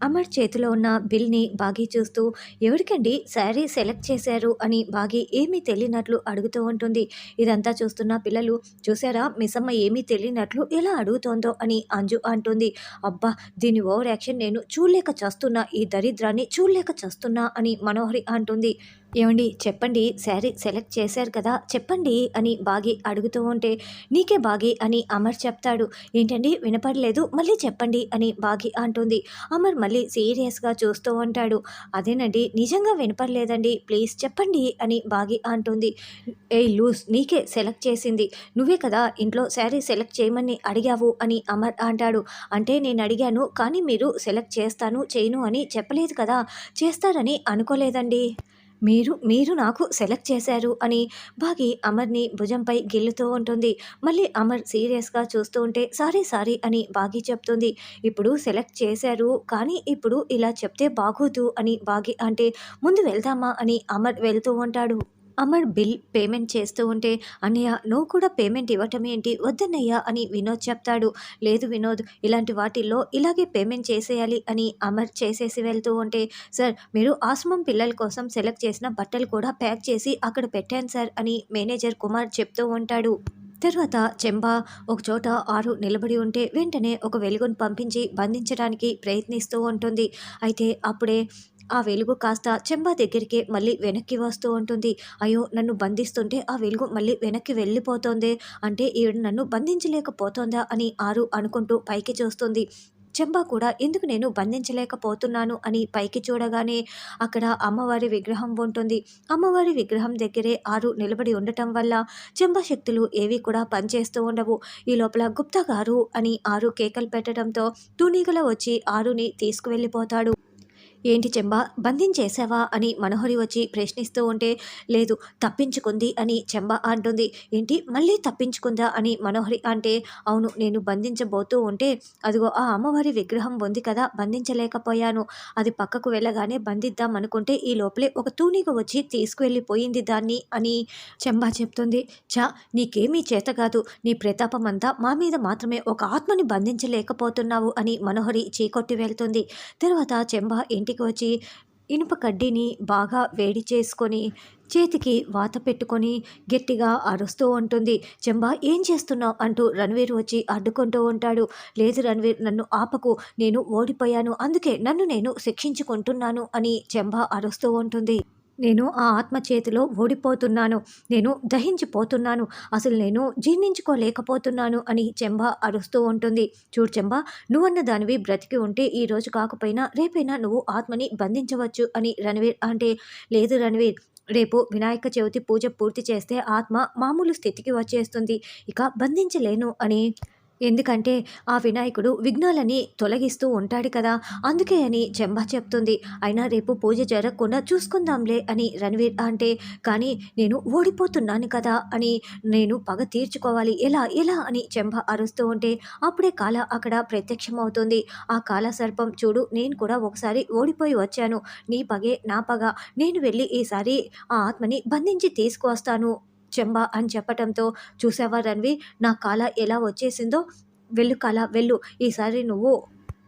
అమర్ చేతిలో ఉన్న బిల్ని బాగీ చూస్తూ ఎవరికండి శారీ సెలెక్ట్ చేశారు? అని బాగీ ఏమీ తెలియనట్లు అడుగుతూ ఉంటుంది. ఇదంతా చూస్తున్న పిల్లలు చూసారా మిస్సమ్మ ఏమీ తెలియనట్లు ఎలా అడుగుతోందో? అని అంజు అంటుంది. అబ్బా దీని ఓవర్ యాక్షన్ నేను చూడలేక చస్తున్నా ఈ దరిద్రాన్ని చూడలేక చస్తున్నా అని మనోహరి అంటుంది. ఏమండి? చెప్పండి. శారీ సెలెక్ట్ చేశారు కదా చెప్పండి అని బాగి అడుగుతూ ఉంటే నీకే బాగి అని అమర్ చెప్తాడు. ఏంటండి? వినపడలేదు. మళ్ళీ చెప్పండి అని బాగి అంటుంది. అమర్ మళ్ళీ సీరియస్గా చూస్తూ ఉంటాడు. అదేనండి? నిజంగా వినపడలేదండి. ప్లీజ్ చెప్పండి అని బాగి అంటుంది. ఏ లూస్ నీకే సెలెక్ట్ చేసింది. నువ్వే కదా ఇంట్లో శారీ సెలెక్ట్ చేయమని అడిగావు అని అమర్ అంటాడు. అంటే నేను అడిగాను కానీ మీరు సెలెక్ట్ చేస్తాను చేయను అని చెప్పలేదు కదా. చేస్తారని అనుకోలేదండి. మీరు మీరు నాకు సెలెక్ట్ చేశారు అని బాగి అమర్ని భుజంపై గిల్లుతూ ఉంటుంది. మళ్ళీ అమర్ సీరియస్గా చూస్తూ ఉంటే సారీ సారీ అని బాగి చెప్తుంది. ఇప్పుడు సెలెక్ట్ చేశారు కానీ ఇప్పుడు ఇలా చెప్తే బాగోదు అని బాగి అంటే ముందు వెళ్దామా అని అమర్ వెళ్తూ ఉంటాడు. అమర్ బిల్ పేమెంట్ చేస్తూ ఉంటే అన్నయ్య నువ్వు కూడా పేమెంట్ ఇవ్వటం ఏంటి? వద్దన్నయ్యా అని వినోద్ చెప్తాడు. లేదు వినోద్ ఇలాంటి వాటిల్లో ఇలాగే పేమెంట్ చేసేయాలి అని అమర్ చేసేసి వెళ్తూ ఉంటే సార్ మీరు ఆశ్రమం పిల్లల కోసం సెలెక్ట్ చేసిన బట్టలు కూడా ప్యాక్ చేసి అక్కడ పెట్టాను సార్ అని మేనేజర్ కుమార్ చెప్తూ ఉంటాడు. తర్వాత చెంబా ఒకచోట ఆరు నిలబడి ఉంటే వెంటనే ఒక వెలుగును పంపించి బంధించడానికి ప్రయత్నిస్తూ ఉంటుంది. అయితే అప్పుడే ఆ వెలుగు కాస్త చెంబా దగ్గరికే మళ్ళీ వెనక్కి వస్తూ ఉంటుంది. అయ్యో నన్ను బంధిస్తుంటే ఆ వెలుగు మళ్ళీ వెనక్కి వెళ్ళిపోతుంది. అంటే ఈవిడ నన్ను బంధించలేకపోతుందా అని ఆరు అనుకుంటూ పైకి చూస్తుంది. చెంబా కూడా ఎందుకు నేను బంధించలేకపోతున్నాను అని పైకి చూడగానే అక్కడ అమ్మవారి విగ్రహం ఉంటుంది. అమ్మవారి విగ్రహం దగ్గరే ఆరు నిలబడి ఉండటం వల్ల చెంబా శక్తులు ఏవి కూడా పనిచేస్తూ ఉండవు. ఈ లోపల గుప్తా గారు అని ఆరు కేకలు పెట్టడంతో తూనీగల వచ్చి ఆరుని తీసుకువెళ్ళిపోతాడు. ఏంటి చెంబా? బంధించేశావా? అని మనోహరి వచ్చి ప్రశ్నిస్తూ ఉంటే లేదు తప్పించుకుంది అని చెంబ అంటుంది. ఏంటి? మళ్ళీ తప్పించుకుందా? అని మనోహరి అంటే అవును నేను బంధించబోతూ ఉంటే అదిగో ఆ అమ్మవారి విగ్రహం ఉంది కదా బంధించలేకపోయాను. అది పక్కకు వెళ్ళగానే బంధిద్దాం అనుకుంటే ఈ లోపలే ఒక తూనిగ వచ్చి తీసుకువెళ్ళిపోయింది దాన్ని అని చెంబా చెప్తుంది. చా నీకేమీ చేత కాదు. నీ ప్రతాపం అంతా మా మీద మాత్రమే. ఒక ఆత్మని బంధించలేకపోతున్నావు అని మనోహరి చీకొట్టి వెళ్తుంది. తర్వాత చెంబా ఏంటి ఇంటికి వచ్చి ఇనుప కడ్డీని బాగా వేడి చేసుకొని చేతికి వాత పెట్టుకొని గట్టిగా అరుస్తూ ఉంటుంది. చెంబా ఏం చేస్తున్నావు? అంటూ రణవీర్ వచ్చి అడ్డుకుంటూ ఉంటాడు. లేదు రణవీర్ నన్ను ఆపకు. నేను ఓడిపోయాను. అందుకే నన్ను నేను శిక్షించుకుంటున్నాను అని చెంబా అరుస్తూ ఉంటుంది. నేను ఆ ఆత్మ చేతిలో ఓడిపోతున్నాను. నేను దహించిపోతున్నాను. అసలు నేను జీర్ణించుకోలేకపోతున్నాను అని చెంబ అరుస్తూ ఉంటుంది. చూడు చెంబ నువ్వన్న దానివి బ్రతికి ఉంటే ఈ రోజు కాకపోయినా రేపైనా నువ్వు ఆత్మని బంధించవచ్చు అని రణవీర్ అంటే లేదు రణవీర్ రేపు వినాయక చవితి పూజ పూర్తి చేస్తే ఆత్మ మామూలు స్థితికి వచ్చేస్తుంది. ఇక బంధించలేను అని ఎందుకంటే ఆ వినాయకుడు విఘ్నాలని తొలగిస్తూ ఉంటాడు కదా. అందుకే అని చెంబా చెప్తుంది. అయినా రేపు పూజ జరగకుండా చూసుకుందాంలే అని రణవీర్ అంటే కానీ నేను ఓడిపోతున్నాను కదా అని నేను పగ తీర్చుకోవాలి. ఎలా? ఎలా? అని చెంబ అరుస్తూ ఉంటే అప్పుడే కాల అక్కడ ప్రత్యక్షమవుతుంది. ఆ కాల సర్పం చూడు నేను కూడా ఒకసారి ఓడిపోయి వచ్చాను. నీ పగే నా పగ. నేను వెళ్ళి ఈసారి ఆ ఆత్మని బంధించి తీసుకువస్తాను. చెంబా అని చెప్పటంతో చూసావా రణవి నా కాల ఎలా వచ్చేసిందో? వెళ్ళు కాల వెళ్ళు. ఈసారి నువ్వు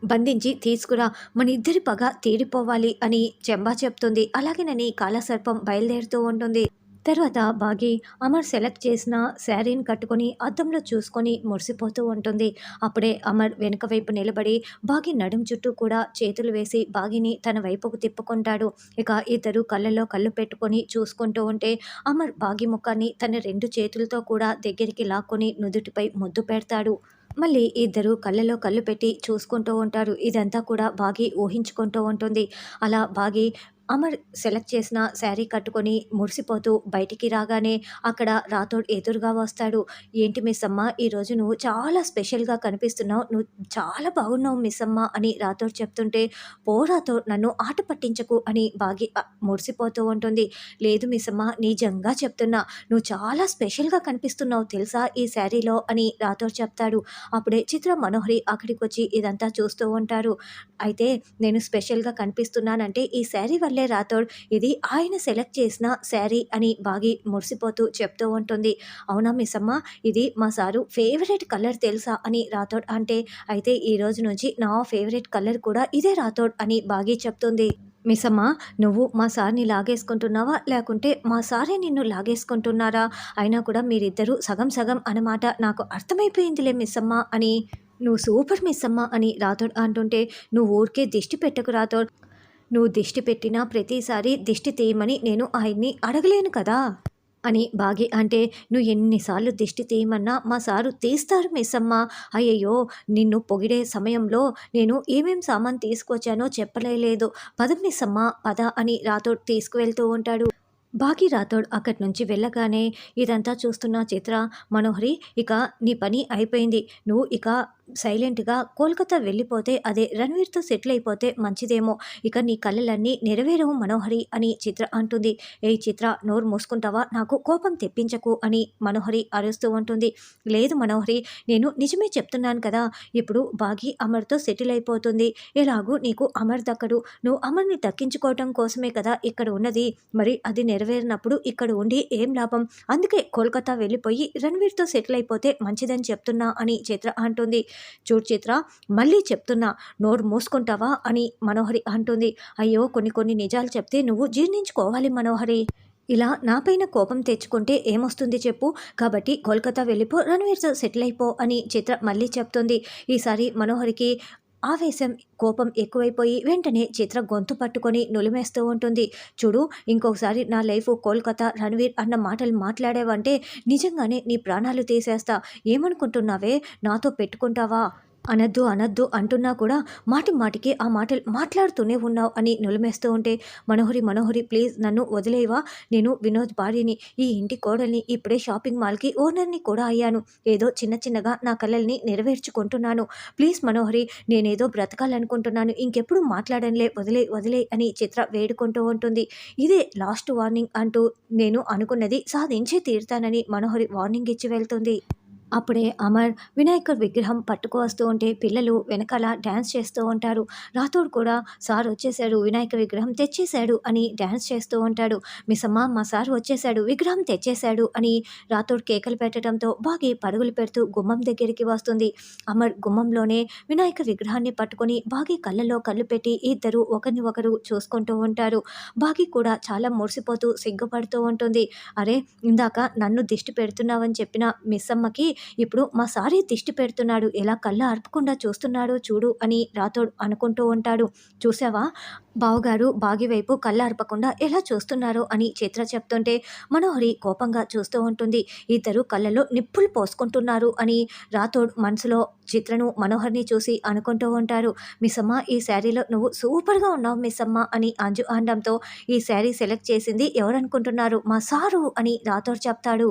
బంధించి తీసుకురా. మన ఇద్దరి పగ తీరిపోవాలి అని చెంబా చెప్తుంది. అలాగేనని కాలసర్పం బయలుదేరుతూ ఉంటుంది. తర్వాత బాగి అమర్ సెలెక్ట్ చేసిన శారీని కట్టుకొని అద్దంలో చూసుకొని మురిసిపోతూ ఉంటుంది. అప్పుడే అమర్ వెనుక వైపు నిలబడి బాగి నడుం చుట్టూ కూడా చేతులు వేసి బాగిని తన వైపుకు తిప్పుకుంటాడు. ఇక ఇద్దరు కళ్ళలో కళ్ళు పెట్టుకొని చూసుకుంటూ ఉంటే అమర్ బాగి ముఖాన్ని తన రెండు చేతులతో కూడా దగ్గరికి లాక్కొని నుదుటిపై ముద్దు పెడతాడు. మళ్ళీ ఇద్దరు కళ్ళలో కళ్ళు పెట్టి చూసుకుంటూ ఉంటారు. ఇదంతా కూడా బాగి ఊహించుకుంటూ ఉంటుంది. అలా బాగి అమర్ సెలెక్ట్ చేసిన శారీ కట్టుకొని మురిసిపోతూ బయటికి రాగానే అక్కడ రాథోడ్ ఎదురుగా వస్తాడు. ఏంటి మిస్ అమ్మ ఈరోజు నువ్వు చాలా స్పెషల్గా కనిపిస్తున్నావు. నువ్వు చాలా బాగున్నావు మిస్ అమ్మ అని రాథోడ్ చెప్తుంటే పో రాథోడ్ నన్ను ఆట పట్టించకు అని బాగి మురిసిపోతూ ఉంటుంది. లేదు మిస్ అమ్మ నిజంగా చెప్తున్నా నువ్వు చాలా స్పెషల్గా కనిపిస్తున్నావు తెలుసా ఈ శారీలో అని రాథోడ్ చెప్తాడు. అప్పుడే చిత్ర మనోహరి అక్కడికి వచ్చి ఇదంతా చూస్తూ ఉంటారు. అయితే నేను స్పెషల్గా కనిపిస్తున్నానంటే ఈ శారీ వల్లే ఉంటే రాథోడ్ ఇది ఆయన సెలెక్ట్ చేసిన శారీ అని బాగి మురిసిపోతూ చెప్తూ ఉంటుంది. అవునా మిస్ అమ్మ ఇది మా సారు ఫేవరెట్ కలర్ తెలుసా అని రాథోడ్ అంటే అయితే ఈ రోజు నుంచి నా ఫేవరెట్ కలర్ కూడా ఇదే రాథోడ్ అని బాగి చెప్తుంది. మిస్సమ్మ నువ్వు మా సార్ని లాగేసుకుంటున్నావా? లేకుంటే మా సారే నిన్ను లాగేసుకుంటున్నారా? అయినా కూడా మీరిద్దరూ సగం సగం అన్నమాట నాకు అర్థమైపోయిందిలే మిస్సమ్మ అని. నువ్వు సూపర్ మిస్సమ్మ అని రాథోడ్ అంటుంటే నువ్వు ఊరికే దిష్టి పెట్టకు రాథోడ్. నువ్వు దిష్టి పెట్టినా ప్రతిసారి దిష్టి తీయమని నేను ఆయన్ని అడగలేను కదా? అని బాగి అంటే నువ్వు ఎన్నిసార్లు దిష్టి తీయమన్నా మా సారు తీస్తారు మిస్సమ్మ. అయ్యయ్యో నిన్ను పొగిడే సమయంలో నేను ఏమేం సామాన్ తీసుకొచ్చానో చెప్పలేదు పద మిస్సమ్మ పద అని రాథోడ్ తీసుకువెళ్తూ ఉంటాడు. బాగి రాథోడ్ అక్కడి నుంచి వెళ్ళగానే ఇదంతా చూస్తున్న చిత్ర మనోహరి ఇక నీ పని అయిపోయింది. నువ్వు ఇక సైలెంట్గా కోల్కతా వెళ్ళిపోతే అదే రణవీర్తో సెటిల్ అయిపోతే మంచిదేమో. ఇక నీ కళ్ళలన్నీ నెరవేరవు మనోహరి అని చిత్ర అంటుంది. ఏ చిత్ర నోరు మూసుకుంటావా? నాకు కోపం తెప్పించకు అని మనోహరి అరుస్తూ ఉంటుంది. లేదు మనోహరి నేను నిజమే చెప్తున్నాను కదా. ఇప్పుడు బాగి అమర్తో సెటిల్ అయిపోతుంది ఎలాగూ నీకు అమర్ దక్కడు. నువ్వు అమర్ని దక్కించుకోవటం కోసమే కదా ఇక్కడ ఉన్నది. మరి అది నెరవేరినప్పుడు ఇక్కడ ఉండి ఏం లాభం? అందుకే కోల్కతా వెళ్ళిపోయి రణవీర్తో సెటిల్ అయిపోతే మంచిదని చెప్తున్నా అని చిత్ర అంటుంది. చూడు చిత్ర మళ్ళీ చెప్తున్నా నోరు మూసుకుంటావా? అని మనోహరి అంటుంది. అయ్యో కొన్ని కొన్ని నిజాలు చెప్తే నువ్వు జీర్ణించుకోవాలి మనోహరి. ఇలా నాపైన కోపం తెచ్చుకుంటే ఏమొస్తుంది చెప్పు. కాబట్టి కోల్కతా వెళ్ళిపో రణవీర్ సెటిల్ అయిపో అని చిత్ర మళ్ళీ చెప్తుంది. ఈసారి మనోహరికి ఆవేశం కోపం ఎక్కువైపోయి వెంటనే చిత్ర గొంతు పట్టుకొని నులిమేస్తూ ఉంటుంది. చూడు ఇంకొకసారి నా లైఫ్ కోల్కతా రణవీర్ అన్న మాటలు మాట్లాడావంటే నిజంగానే నీ ప్రాణాలు తీసేస్తా. ఏమనుకుంటున్నావే? నాతో పెట్టుకుంటావా? అనద్దు అనద్దు అంటున్నా కూడా మాటి మాటికి ఆ మాటలు మాట్లాడుతూనే ఉన్నావు అని నులిమేస్తూ ఉంటే మనోహరి మనోహరి ప్లీజ్ నన్ను వదిలేవా? నేను వినోద్ భార్యని ఈ ఇంటి కోడల్ని ఇప్పుడే షాపింగ్ మాల్కి ఓనర్ని కూడా అయ్యాను. ఏదో చిన్న చిన్నగా నా కళల్ని నెరవేర్చుకుంటున్నాను. ప్లీజ్ మనోహరి నేనేదో బ్రతకాలనుకుంటున్నాను. ఇంకెప్పుడు మాట్లాడనులే వదిలే వదిలే అని చిత్ర వేడుకుంటూ ఉంటుంది. ఇదే లాస్ట్ వార్నింగ్ అంటూ నేను అనుకున్నది సాధించే తీరుతానని మనోహరి వార్నింగ్ ఇచ్చి వెళ్తుంది. అప్పుడే అమర్ వినాయకుడి విగ్రహం పట్టుకు వస్తూ ఉంటే పిల్లలు వెనకాల డ్యాన్స్ చేస్తూ ఉంటారు. రాథోడ్ కూడా సార్ వచ్చేసాడు వినాయక విగ్రహం తెచ్చేశాడు అని డ్యాన్స్ చేస్తూ ఉంటాడు. మిసమ్మ మా సార్ వచ్చేసాడు విగ్రహం తెచ్చేశాడు అని రాథోడ్ కేకలు పెట్టడంతో బాగి పరుగులు పెడుతూ గుమ్మం దగ్గరికి వస్తుంది. అమర్ గుమ్మంలోనే వినాయక విగ్రహాన్ని పట్టుకొని బాగి కళ్ళలో కళ్ళు పెట్టి ఇద్దరు ఒకరిని ఒకరు చూసుకుంటూ ఉంటారు. బాగి కూడా చాలా మురిసిపోతూ సిగ్గుపడుతూ ఉంటుంది. అరే ఇందాక నన్ను దిష్టి పెడుతున్నావని చెప్పిన మిస్సమ్మకి ఇప్పుడు మా సారీ దిష్టి పెడుతున్నాడు. ఎలా కళ్ళ అర్పకుండా చూస్తున్నాడో చూడు అని రాతోడు అనుకుంటూ ఉంటాడు. చూసావా బావగారు బాగి వైపు కళ్ళ అర్పకుండా ఎలా చూస్తున్నారో అని చిత్ర చెప్తుంటే మనోహరి కోపంగా చూస్తూ ఉంటుంది. ఇద్దరు కళ్ళలో నిప్పులు పోసుకుంటున్నారు అని రాథోడ్ మనసులో చిత్రను మనోహర్ని చూసి అనుకుంటూ ఉంటారు. మిస్సమ్మ ఈ శారీలో నువ్వు సూపర్గా ఉన్నావు మిస్సమ్మ అని అంజు అనడంతో ఈ శారీ సెలెక్ట్ చేసింది ఎవరనుకుంటున్నారు? మా సారు అని రాథోడ్ చెప్తాడు.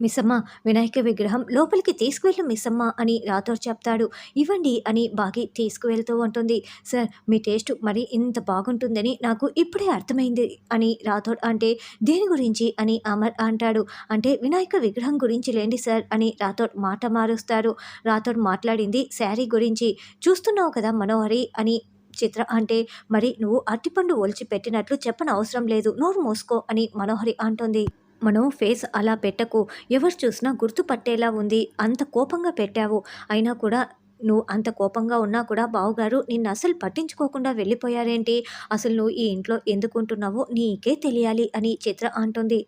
మిస్సమ్మ వినాయక విగ్రహం లోపలికి తీసుకువెళ్ళు మిస్సమ్మ అని రాథోడ్ చెప్తాడు. ఇవ్వండి అని బాగి తీసుకువెళ్తూ ఉంటుంది. సార్ మీ టేస్ట్ మరి ఇంత బాగుంటుందని నాకు ఇప్పుడే అర్థమైంది అని రాథోడ్ అంటే దేని గురించి అని అమర్ అంటాడు. అంటే వినాయక విగ్రహం గురించి లేండి సార్ అని రాథోడ్ మాట మారుస్తారు. రాథోడ్ మాట్లాడింది శారీ గురించి. చూస్తున్నావు కదా మనోహరి అని చిత్ర అంటే మరి నువ్వు అరటిపండు ఒలిచి పెట్టినట్లు చెప్పని అవసరం లేదు. నోరు మూసుకో అని మనోహరి అంటుంది. మనం ఫేస్ అలా పెట్టకు. ఎవరు చూసినా గుర్తుపట్టేలా ఉంది. అంత కోపంగా పెట్టావు. అయినా కూడా నువ్వు అంత కోపంగా ఉన్నా కూడా బావుగారు నిన్ను అసలు పట్టించుకోకుండా వెళ్ళిపోయారేంటి? అసలు నువ్వు ఈ ఇంట్లో ఎందుకుంటున్నావో నీకే తెలియాలి అని చిత్ర అంటుంది.